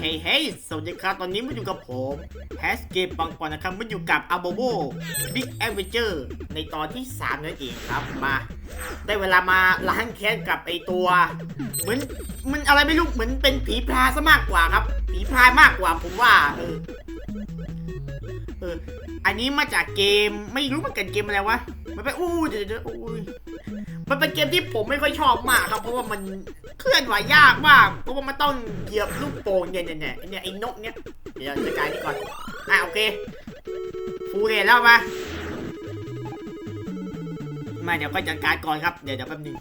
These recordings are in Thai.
เฮ้ยเฮ้ยสวัสดีครับตอนนี้มาอยู่กับผมแฮสเกมปังปอนนะครับมาอยู่กับอาโบโบบิ๊กแอดเวนเจอร์ในตอนที่ 3 นั่นเองครับมา ได้เวลามาล้างแค้นกับไอตัว เหมือนมันอะไรไม่รู้เหมือนเป็นผีพรายซะมากกว่าครับ ผีพรายมากกว่าผมว่าเออเอออันนี้มาจากเกมไม่รู้มันกันเกมอะไรวะมันเป็นอู้เดี๋ยวเดี๋ยวอู้ มันเป็นเกมที่ผมไม่ค่อยชอบมากครับ เพราะว่ามันเคลื่อนไหวยากมาก เพราะว่ามันต้องเหยียบลูกโป่งเนี่ยเนี่ยเนี่ยเนี่ยไอ้นกเนี่ยเดี๋ยวจัดการนี่ก่อนอะโอเคฟูเรนแล้วมามาเดี๋ยวก็จัดการก่อนครับเดี๋ยวเดี๋ยวแป๊บนึง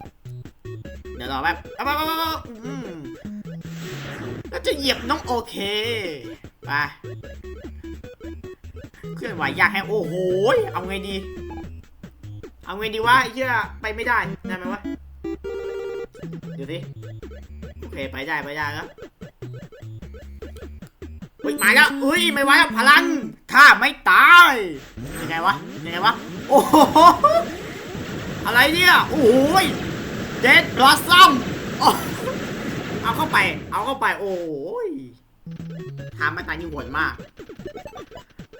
เดี๋ยวรอแป๊บเอาไปแล้วจะเหยียบน้องโอเคไปเคลื่อนไหวยากแฮะโอ้โหเอาไงดี เอาไงดีวะไอ้เหี้ยไปไม่ได้ได้ไหมวะเดี๋ยวสิโอเคไปได้ไปได้แล้วเฮ้ยมาแล้วอุ้ยไม่ไหวแล้วพลังข้าไม่ตายยังไงวะยังไงวะโอ้โหอะไรเนี่ยโอ้ยเด็ดบลัซซัมเอาเข้าไปเอาเข้าไปโอ้ยทำม่ตายนี่โหดมาก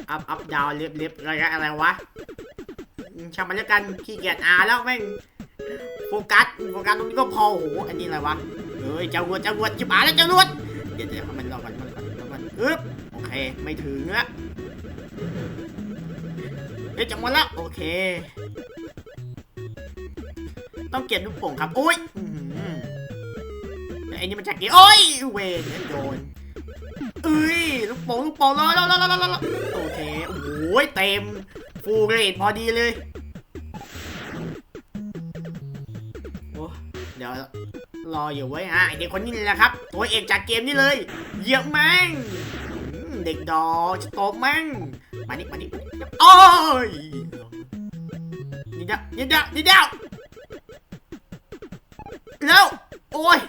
อัพอัพดาวเล็บเล็บอะไรอะอะไรวะ ช่างมันแล้วกันขี้เกียจอ่านแล้วแม่งโฟกัสโฟกัสตรงนี้ก็พอโอ้โหอันนี้อะไรวะเฮ้ยเจ้ารวดเจ้ารวดจิบหายแล้วเจ้ารวดเดี๋ยวเดี๋ยวมันรอกันมันรอกันรอกันอึ๊บโอเคไม่ถึงละเฮ้ยจังหวะละโอเค ต้องเก็บลูกโป่งครับโอ้ยอื้อหือไอ้นี่มันจะเก็บโอ้ยเวนโดนเอ้ยลูกโป่งลูกโป่งรอรอรอรอรอรอโอเคโอ้โหเต็มฟูลเกรดพอดีเลย เดี๋ยวรออยู่ไว้ยฮะไอเด็กคนนี้แหละครับ ตัวเอกจากเกมนี้เลยเยียบแม่งเด็กดอจะตบแม่งมานี่มานี่โอ้ยนี่เดียวนี่เดียวนี่เดียวแล้วโอ้ย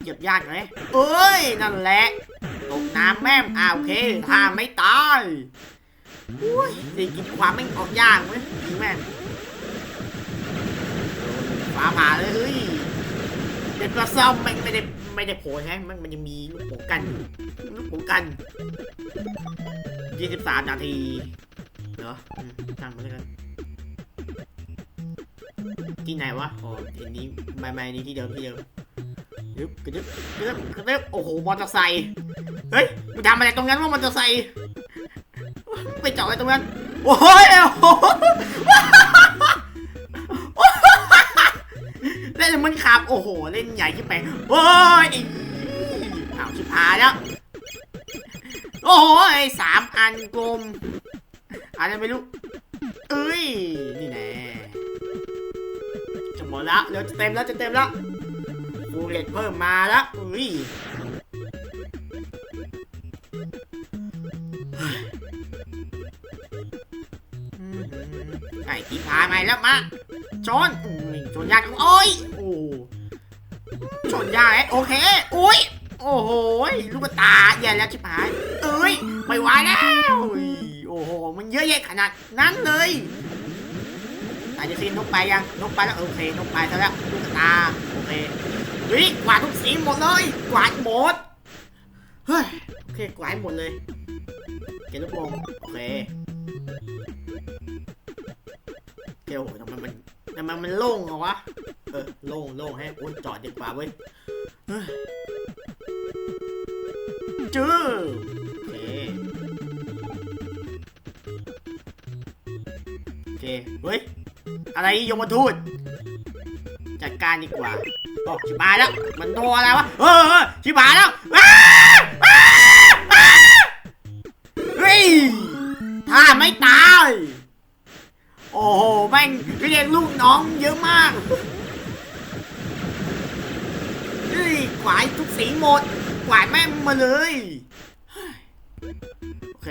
เหยียบยากไหมเอ้ยนั่นแหละตกน้ำแม่มอ่าโอเคถ้าไม่ตายอุ้ยได้กินความแม่งออกยากเว้ยจริงแม่งฟ้าผ่าเลยเฮ้ย เด็กกระซ่อมแม่ไม่ได้ไม่ได้โผล่ใช่มันมันยังมีลูกโป่งกันลูกโป่งกันยี่สิบสามนาทีเหรออืมตั้งมาเลยกันที่ไหนวะอ๋อทีนี้ไม่ไม่นี่ที่เดิมที่เดิมกระดึบกระดึบกระดึบกระดึบโอ้โหมอเตอร์ไซค์เฮ้ยมึงทำอะไรตรงนั้นว่ามันจะใส่ไปเจาะอะไรตรงนั้นโอ้ยโอ้ เล่นมันขับ โอ้โห เล่นใหญ่ขึ้นไปโอ้ยไอ้อ้าวชิบหายแล้ว โอ้โหไอ้สามอันกลมอะไรไม่รู้ เอ้ย นี่แน่จะหมดแล้วเดี๋ยวจะเต็มแล้วจะเต็มแล้วฟูเรตเพิ่มมาแล้วอุ้ยไอ้ที่พาไปแล้วมาชนชนยากโอ้ย ชนยากเอ๊ะโอเค อุ้ย โอ้โหลูกตาแย่แล้วชิบหาย เอ้ย ไม่ไหวแล้ว โอ้โห มันเยอะแยะขนาดนั้นเลยอาจจะซีนนกไปยังนกไปแล้วโอเคนกไปซะแล้วลูกตาโอเคเฮ้ยกวาดทุกสีหมดเลยกวาดหมดเฮ้ยโอเคกวาดหมดเลยเก็บลูกโป่งโอเคเกลทำไมมัน ทำไมมันโล่งเหรอวะ เออโล่งโล่งให้โอ้ยจอดดีกว่าเว้ยจื้อโอเคโอเคเฮ้ยอะไรยมทูตจัดการดีกว่าบอกชิบหายแล้ว มันโทรอะไรวะเออเออชิบหายแล้วอ้าอ้าอ้าเฮ้ยถ้าไม่ตาย โอ้โห แม่งเรียกลูกน้องเยอะมากเฮ้ยกวาดทุกสีหมด กวาดแม่งมาเลย โอเค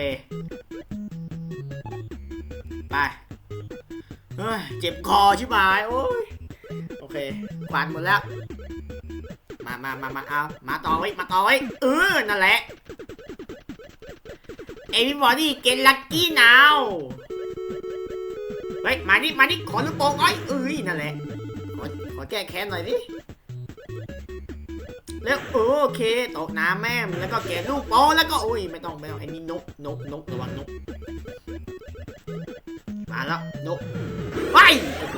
ไปเฮ้ยเจ็บคอชิบหาย โอ้ย โอเค กวาดหมดแล้ว มามามามาเอามาต่อไว้มาต่อไว้เออ นั่นแหละ Everybody get lucky now เฮ้ย มานี่มานี่ขอลูกโป่งอ้อยเอ้ยนั่นแหละ ขอขอแก้แค้นหน่อยดิแล้วโอเคตกน้ำแม่มแล้วก็แกะลูกโป้แล้วก็โอ้ยไม่ต้องไม่ต้องไอ้นี่นกนกนกระวังนก มาแล้วนกไปโอ้โห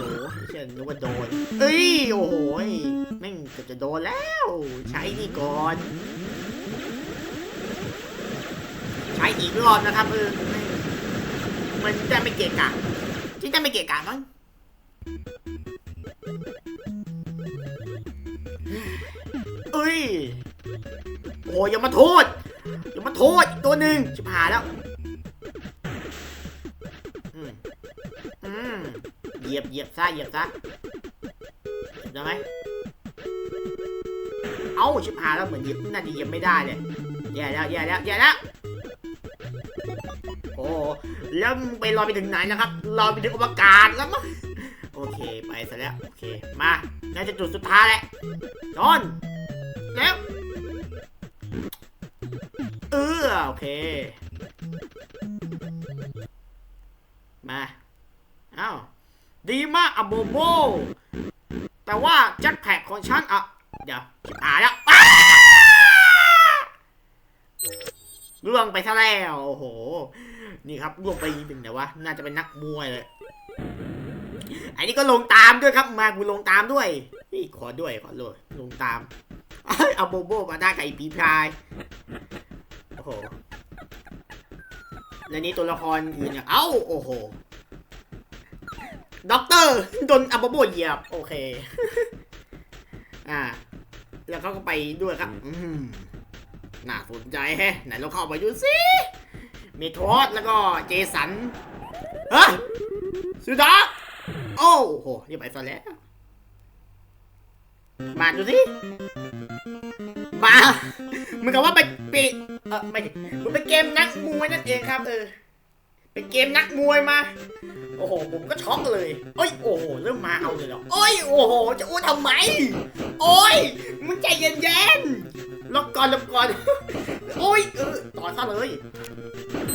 เชื่อนึกว่าโดนเอ้ยโอ้โหแม่งกือบจะโดนแล้ว ใช้นี่ก่อน ใช้อีกรอบนะครับเออมันจะไม่เกะกะ ที่จะไม่เกะกะมั้งเอ้ย โอ้ยอย่ามาโทษ อย่ามาโทษตัวหนึ่งชิบหายแล้วอืมอืมเหยียบเหยียบซะเหยียบซะเหยียบได้ไหมเอ้าชิบหายแล้วเหมือนเหยียบน่าจะเหยียบไม่ได้เลยแย่แล้วแย่แล้วแย่แล้ว แล้วไปลอยไปถึงไหนนะครับลอยไปถึงอวกาศแล้วมั้งโอเคไปซะแล้วโอเคมาน่าจะจุดสุดท้ายแหล้วนอนแล้วเออโอเค มาอ้าวดีมากอะโบโบ แต่ว่าแจ็คแพ็คของฉันอะเดี๋ยวชิบหายแล้วล่วงไปซะแล้ว โอ้โห นี่ครับล่วงไปหนึ่งแต่ว่าน่าจะเป็นนักมวยเลยไอ้นี่ก็ลงตามด้วยครับมากูลงตามด้วยนี่ขอด้วยขอด้วยลงตามเอาโบโบมาได้กับไอ้ปีพายโอ้โหแล้วนี่ตัวละครอื่นอย่างเอ้าโอ้โหด็อกเตอร์โดนอาโบโบเหยียบ โอเค อ่า แล้วเขาก็ไปด้วยครับ อืมน่าสนใจแฮะ ไหนเราเข้าไปดูสิ มโทรสแล้วก็เจสันฮ้ยสุดาโอ้โหนี่ไปซะแล้ว มาดูสิมาเหมือนกับว่าไปไปเออไม่มันเป็นเกมนักมวยนั่นเองครับ เออ เป็นเกมนักมวยมา โอ้โห ผมก็ช็อกเลยโอ้ยโอ้โหเริ่มมาเอาเลยเหรอโอ้ยโอ้โห จะอู้ทำไม โอ้ยมึงใจเย็นๆ ลบก่อนหลบก่อนโอ้ยเออต่อยซะเลย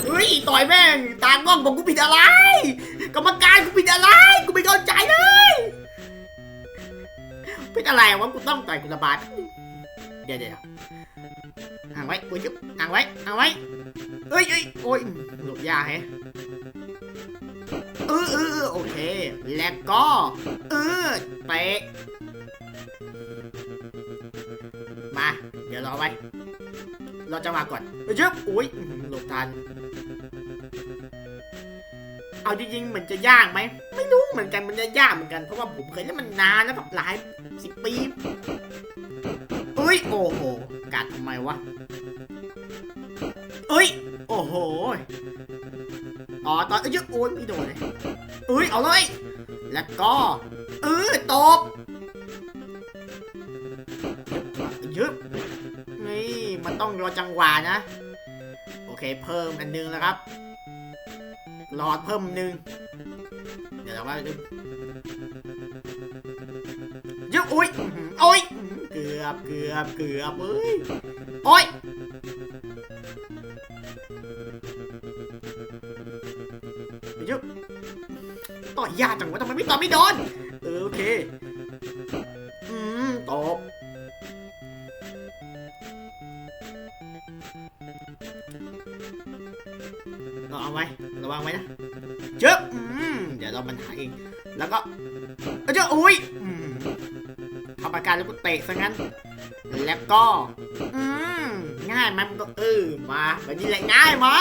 เฮ้ยต่อยแม่งตากล้องบอกกูผิดอะไร กรรมการกูผิดอะไร กูไม่เข้าใจเลยผิดอะไรวะกูต้องต่อยกุลบาทเดี๋ยวเดี๋ยวห่างไว้กูยุบห่างไว้ห่างไว้เอ้ยเอ้ยโอ้ยหลบยากแฮะเออเออเออโอเค แล้วก็เออเตะมา ดี๋ยวรอไว้ เราจะมาก่อนเยอะอุ้ยอื้อหือหลบทัน เอาจริงๆเหมือนจะยากไหม ไม่รู้เหมือนกันมันจะยากเหมือนกัน เพราะว่าผมเคยเล่นมันนานแล้วแบบหลายสิบปีเอ้ยโอ้โห กัดทำไมวะเอ้ย โอ้โห อ๋อตอนเอ้ยโอ้ยไม่โดนเลยเอ้ย เอาเลย แล้วก็ เออตบ ต้องรอจังหวะนะ โอเค เพิ่มอันนึงแล้วครับ หลอดเพิ่มนึง เดี๋ยวเราว่าดูยึบอุ้ยอื้อหือโอ้ยเกือบเกือบเกือบเอ้ยโอ้ยเยึบต่อยยากจังวะทำไมไม่ต่อยไม่โดนเออโอเค วางไว้นะเจ๊บอืมเดี๋ยวเรามันหาเอง แล้วก็เจ๊อุ้ยอืมทำอาการแล้วก็เตะซะงั้น แล้วก็ อืมง่ายไหมมันก็เออมาแบบนี้แหละง่ายมา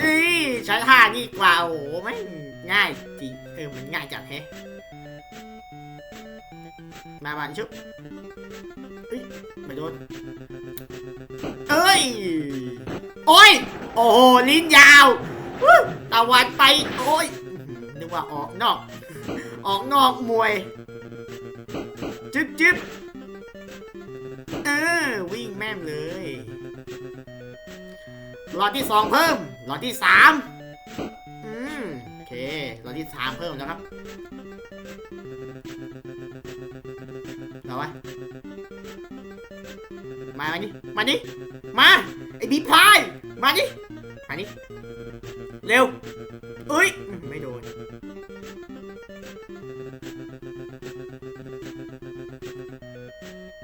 อีใช้ท่านี่กว่าโอ้โหไม่ง่ายจริงเออมันง่ายจังแฮะ มาบานชุบเอ้ยไม่โดนเอ้ย โอ้ย โอ้โห ลิ้นยาวตะวันไป โอ้ย นึกว่าออกนอก ออกนอกมวยจึ๊บจึ๊บเออ วิ่งแม่มเลยหลอดที่สองเพิ่มหลอดที่สามอืม โอเคหลอดที่สามเพิ่มแล้วครับ เอาไว้มามานี่มานี่มา ไอ้บีพาย มานี่มานี่เร็วเอ้ย ไม่โดน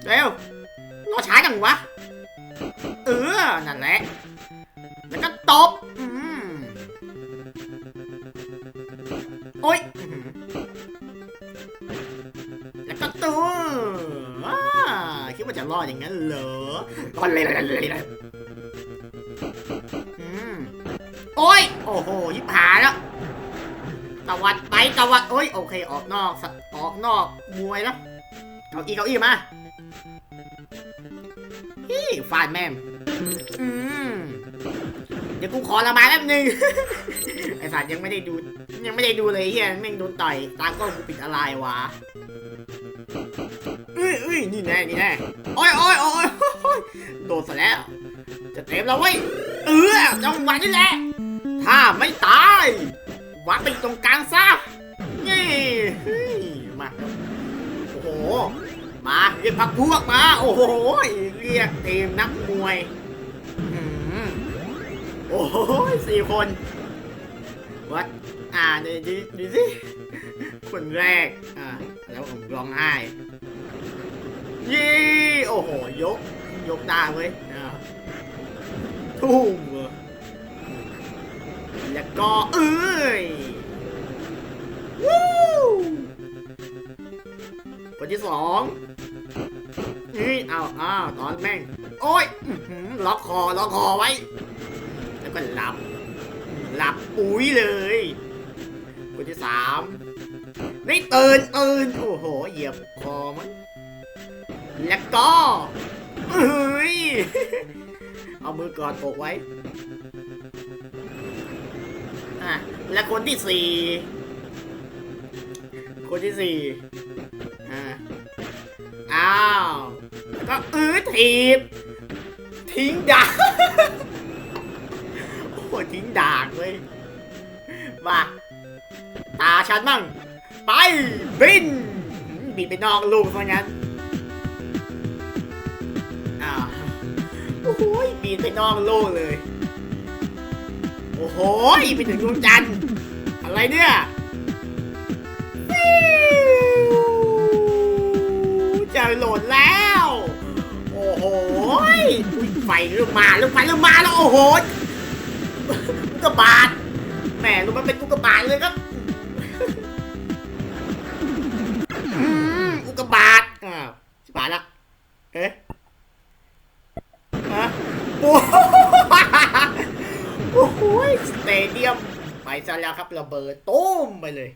เร็วรอช้าจังวะ เออ นั่นแหละ แล้วก็ตบอืมโอ๊ยแล้วก็ตัวว้ คิดว่าจะรอดอย่างนั้นเหรอก็เลยเลยเลยเลยอืมโอ๊ยโอ้โห ยิบหายแล้วตวัดไปตวัด โอ้ย โอเค ออกนอกสออกนอกมวยแล้ว เก้าอี้เก้าอี้มาฮี่ฟาดแม่มอืมเดี๋ยวกูขอระบายแป๊บนึง ไอ้สัตว์ยังไม่ได้ดู ยังไม่ได้ดูเลยเฮียแม่งโดนต่อย ตากล้องกูปิดอะไรวะเอ้ ยเอ้ยนี่แน่นี่แน่โอ้ยโอ้ยโอ้ยโดนซะแล้ว จะเต็มแล้วเว้ยเออจังหวะนี้แหละ ถ้าไม่ตายวางไปตรงกลางซะนี่เฮ้ยมาโอ้โห มาเรียกพักพวกมา โอ้โหเรียกทีมนักมวยโอ้โหสี่คนวัดอ่าดูดูดูสิคนแรกอ่าแล้วผมร้องไห้ ยี่โอ้โห ยก ยกได้เว้ยทุ่มแล้วก็ เอ้ยวู้คนที่สองนี่เอาอ้าวตอนแม่ง โอ้ยล็อกคอ ล็อกคอไว้ แล้วก็หลับ หลับปุ๋ยเลยคนที่สามนี่ตื่นตื่นโอ้โห เหยียบคอมัน แล้วก็เฮ้ยเอามือกอดอกไว้ อะ และคนที่สี่ คนที่สี่ อ่า อ้าวแล้วก็อื้อถีบ ทิ้งดากโอ้ทิ้งดากเว้ยมาตาฉันมั่ง ไป บิน บินไปนอกลูกซะงั้น นไปนอกโลกเลย โอ้โหไปถึงดวงจันทร์อะไรเนี่ยจะโหลดแล้ว โอ้โหอุ๊ยไฟเริ่มมาเริ่มไฟเริ่มมาแล้วโอ้โหลูกกระบาดแหมรู้มันเป็นลูกกระบาดเลยครับ รับระเบิดตุ้มไปเลย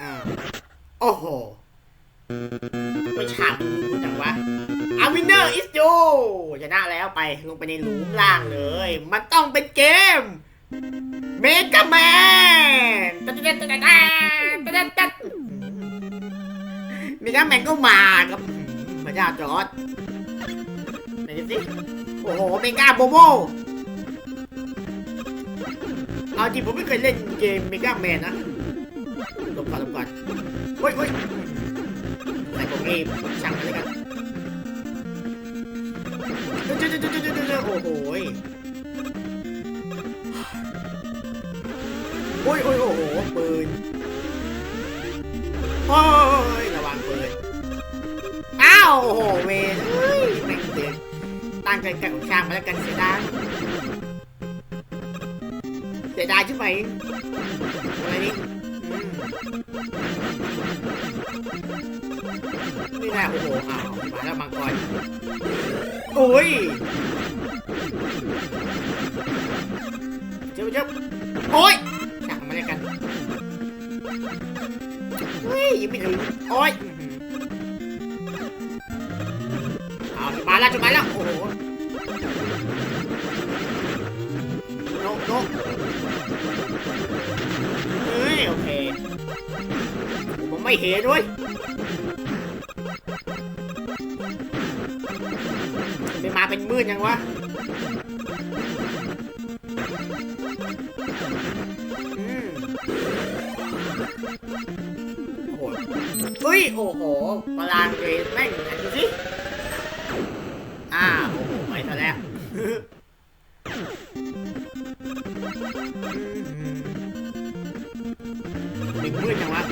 อ่า โอ้โหไม่ฉากมึงจังวะอาวินเนอร์อิสโยชนะแล้วไปลงไปในหลุมล่างเลย มันต้องเป็นเกมเมกาแมนเมกาแมนก็มาครับพระเจ้าจอร์ดไหนสิโอ้โหเมกาโบโบ เอาจริงผมไม่เคยเล่นเกมเมกาแมนนะหลบก่อนหลบก่อนเฮ้ยเฮ้ยใส่ผมเองช่างมันเลยกันเจ้าเจ้าเจ้าเจ้าเจ้าโอ้โหโอ้ยโอ้ยโอ้โหปืนโอ้ยระวังปืนอ้าวโอ้โหเวนเฮ้ยแม่งเตือนตั้งใจกับช่างมาแล้วกันเสียดายเสีย ดายใช่ไหมอะไรนี่อืมนี่แหละโอ้โหอ้าวมาแล้วมังกรโอ้ยเจ้าเจ้าโอ้ยช่างมาแล้วกันเฮ้ยยังไม่ถึงโอ้ยอื้อหือเอาจะมาแล้วจะมาแล้วโอ้โห ไม่เห็นด้วยไม่มาเป็นมืดยังวะเฮ้ย โอ้โหพลังเกรดแม่งอันดูสิ อ้าวโอ้โหไปซะแล้ว เป็นมืดจังวะ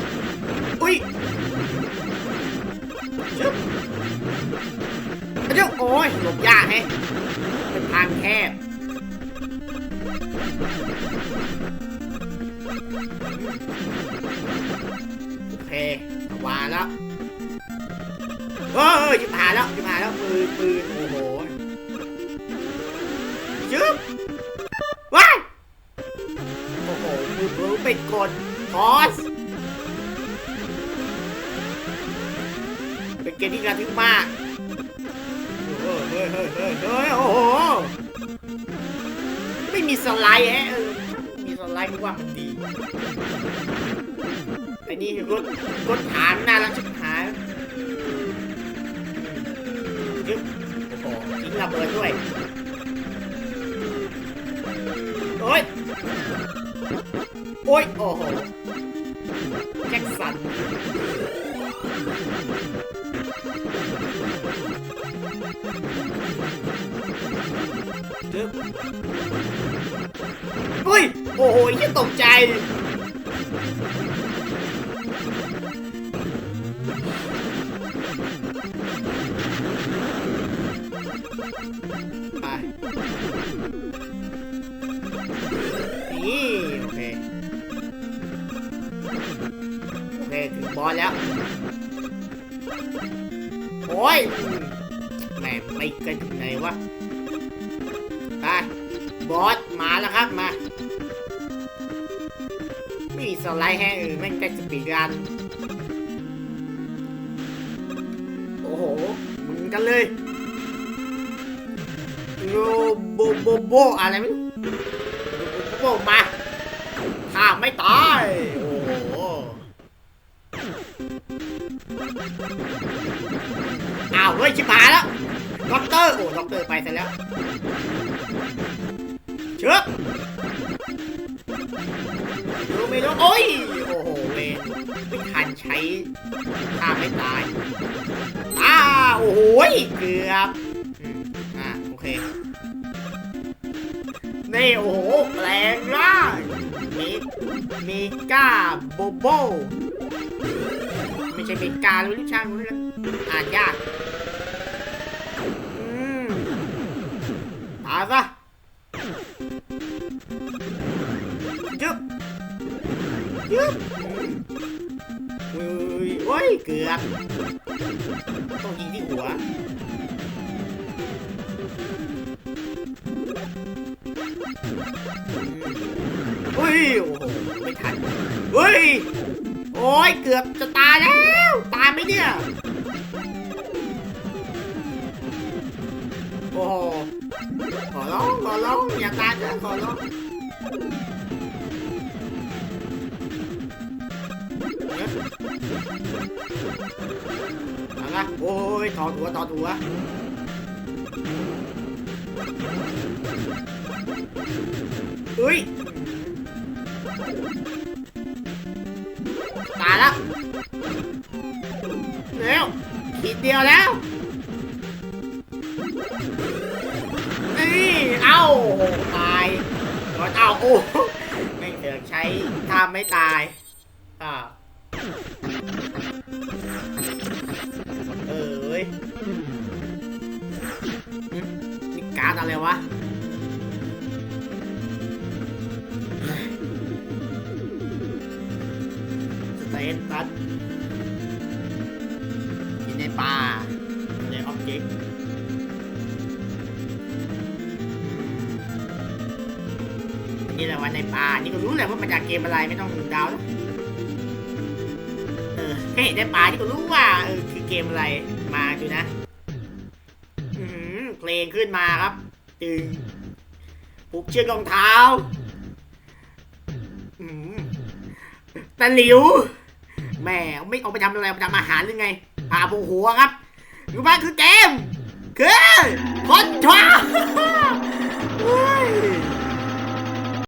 อุ้ยชึบเดี๋ยวโอ้ยหลบยากแฮะเป็นทางแคบโอเคสว่างแล้วเฮ้ยจิบหายแล้วจิบหายแล้วปืนปืนโอ้โหยึบว้ายโอ้โหมือมือไปกดพอส เกมที่กระทึกมากเฮ้ยเฮ้ยเฮ้ยเฮ้ยโอ้โห ไม่มีสไลด์แฮะมีสไลด์ไม่ว่ามันดีไอ้นี่รถรถฐานน่ารักชิบหายยึบโอ้โหทิ้งระเบิดด้วยโอ้ยโอ้ยโอ้โหแจ็คสัน ยึบเฮ้ย โอ้โหยี่ตกใจ ไป นี่ โอเค โอเค ถึงบอลแล้ว โอ้ย ม่ไปกันถึงไหนวะไปบอสมาแล้วครับมาไม่มีสไลด์แห้งเออแม่งใกล้สปีดรัน โอ้โหมือนกันเลยโรโบโบโบอะไรไม่รู้โรโบโบโบมาข้าไม่ตาย โอ้โหอ้าวเฮ้ยชิบหายแล้ว ด็อกเตอร์โอ้ด็อกเตอร์ไปซะแล้วเชือกดูไม่รู้โอ้ย โอ้โหเวนไม่ทันใช้ข้าไม่ตายอ้าโอ้โหเกือบอ่าโอเคนี่โอ้โหแปลงร่างมีมีก้าโบโบไม่ใช่เมกาหรือลูกช่างรู้แล้วอ่านยาก ซะยึบยึบเฮ้ยโอ้ย เกือบ ต้องยิงที่หัว เฮ้ย โอ้โห ไม่ทัน เฮ้ย โอ้ย เกือบจะตายแล้ว ตายไหมเนี่ย ตายนะขอร้องเอาละโอ้ยถอดหัวถอดหัวเฮ้ยตายแล้วเร็วขีดเดียวแล้ว เอาโอ้ไม่เดือกใช้ทำไม่ตายอ่าเอ้ยมีการดอะไรวะ นี่แหละวันในป่า นี่ก็รู้แหละว่ามาจากเกมอะไรไม่ต้องเดาวแล้วเออแค่เห็นในป่านี่ก็รู้ว่าเออคือเกมอะไร มาดูนะ อือหือเพลงขึ้นมาครับตึงผูกเชือกรองเท้า อืมตะหลิวแม่ไม่เอาไปทำอะไรไปทำอาหารหรือไงพาปูหัวครับรู้ไหมคือเกม คือคนชวา